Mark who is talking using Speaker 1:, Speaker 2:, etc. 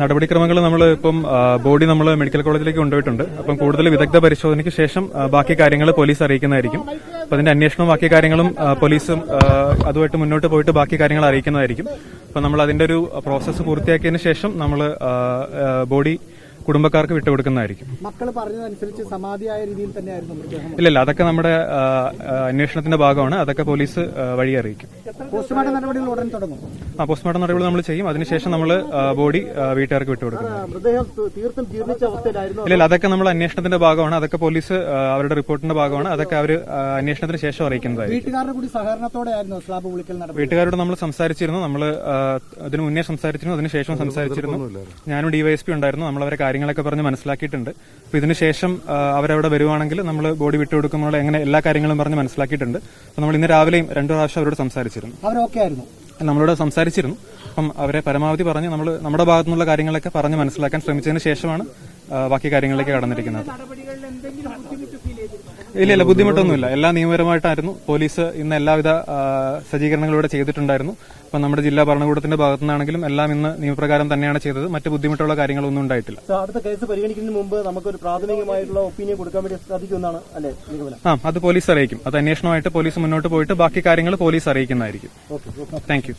Speaker 1: നടപടിക്രമങ്ങൾ നമ്മൾ ഇപ്പം ബോഡി നമ്മൾ മെഡിക്കൽ കോളേജിലേക്ക് കൊണ്ടുപോയിട്ടുണ്ട്. അപ്പം കൂടുതൽ വിദഗ്ധ പരിശോധനയ്ക്ക് ശേഷം ബാക്കി കാര്യങ്ങൾ പോലീസ് അറിയിക്കുന്നതായിരിക്കും. അപ്പൊ അതിന്റെ അന്വേഷണവും ബാക്കി കാര്യങ്ങളും പോലീസും അതുമായിട്ട് മുന്നോട്ട് പോയിട്ട് ബാക്കി കാര്യങ്ങൾ അറിയിക്കുന്നതായിരിക്കും. അപ്പൊ നമ്മൾ അതിന്റെ ഒരു പ്രോസസ്സ് പൂർത്തിയാക്കിയതിനു ശേഷം നമ്മൾ ബോഡി കുടുംബക്കാർക്ക് വിട്ടുകൊടുക്കുന്നതായിരിക്കും.
Speaker 2: മക്കൾ പറഞ്ഞതനുസരിച്ച് സമാധിയായ രീതിയിൽ തന്നെയായിരുന്നു ഇല്ല
Speaker 1: ഇല്ലില്ല അതൊക്കെ നമ്മുടെ അന്വേഷണത്തിന്റെ ഭാഗമാണ്. അതൊക്കെ പോലീസ് വഴി അറിയിക്കും.
Speaker 2: പോസ്റ്റ്മോർട്ടം നടപടികൾ ഉടൻ തുടങ്ങും?
Speaker 1: ആ പോസ്റ്റ്മോർട്ടം നടപടികൾ നമ്മൾ ചെയ്യും. അതിനുശേഷം നമ്മൾ ബോഡി വീട്ടുകാർക്ക് വിട്ടുകൊടുക്കും. ഇല്ല അതൊക്കെ നമ്മൾ അന്വേഷണത്തിന്റെ ഭാഗമാണ്. അതൊക്കെ പോലീസ് അവരുടെ റിപ്പോർട്ടിന്റെ ഭാഗമാണ്. അതൊക്കെ അവർ അന്വേഷണത്തിന് ശേഷം അറിയിക്കുന്നതായിരിക്കും.
Speaker 2: വീട്ടുകാരുടെ കൂടി സഹകരണത്തോടെയായിരുന്നു സ്ലാബ് പൊളിക്കൽ നടപടി.
Speaker 1: വീട്ടുകാരോട് നമ്മൾ സംസാരിച്ചിരുന്നു. നമ്മൾ അതിനു മുന്നേ സംസാരിച്ചിരുന്നു. അതിനുശേഷം സംസാരിച്ചിരുന്നു. ഞാനും ഡിവൈഎസ്പി ഉണ്ടായിരുന്നു. നമ്മൾ അവരെ കാര്യങ്ങളൊക്കെ പറഞ്ഞ് മനസ്സിലാക്കിയിട്ടുണ്ട്. അപ്പൊ ഇതിനുശേഷം അവരവിടെ വരുവാണെങ്കിൽ നമ്മൾ ബോഡി വിട്ടുകൊടുക്കുമ്പോൾ എങ്ങനെ എല്ലാ കാര്യങ്ങളും പറഞ്ഞ് മനസ്സിലാക്കിയിട്ടുണ്ട്. അപ്പോൾ നമ്മൾ ഇന്ന് രാവിലെയും രണ്ടു പ്രാവശ്യം അവരോട് സംസാരിച്ചിരുന്നു.
Speaker 2: അവരൊക്കെ ആയിരുന്നു.
Speaker 1: നമ്മളോട് സംസാരിച്ചിരുന്നു. അപ്പം അവരെ പരമാവധി പറഞ്ഞ് നമ്മൾ നമ്മുടെ ഭാഗത്തുനിന്നുള്ള കാര്യങ്ങളൊക്കെ പറഞ്ഞ് മനസ്സിലാക്കാൻ ശ്രമിച്ചതിന് ശേഷമാണ് ബാക്കി കാര്യങ്ങളിലേക്ക് കടന്നിരിക്കുന്നത്. ഇല്ല ഇല്ല ബുദ്ധിമുട്ടൊന്നുമില്ല. എല്ലാ നിയമപരമായിട്ടായിരുന്നു. പോലീസ് ഇന്ന് എല്ലാവിധ സജ്ജീകരണങ്ങളിലൂടെ ചെയ്തിട്ടുണ്ടായിരുന്നു. അപ്പം നമ്മുടെ ജില്ലാ ഭരണകൂടത്തിന്റെ ഭാഗത്തു നിന്നാണെങ്കിലും എല്ലാം ഇന്ന് നിയമപ്രകാരം തന്നെയാണ് ചെയ്തത്. മറ്റ് ബുദ്ധിമുട്ടുള്ള കാര്യങ്ങളൊന്നും ഉണ്ടായിട്ടില്ല.
Speaker 2: അടുത്ത കേസ് പരിഗണിക്കുന്നതിന് മുമ്പ് നമുക്കൊരു പ്രാഥമികമായിട്ടുള്ള ഒപ്പീനിയൻ കൊടുക്കാൻ വേണ്ടി സാധിക്കുമെന്നാണ് അല്ലെ
Speaker 1: ആ അത് പോലീസ് അറിയിക്കും. അത് അന്വേഷണമായിട്ട് പോലീസ് മുന്നോട്ട് പോയിട്ട് ബാക്കി കാര്യങ്ങൾ പോലീസ് അറിയിക്കുന്നതായിരിക്കും.
Speaker 2: Okay
Speaker 1: thank you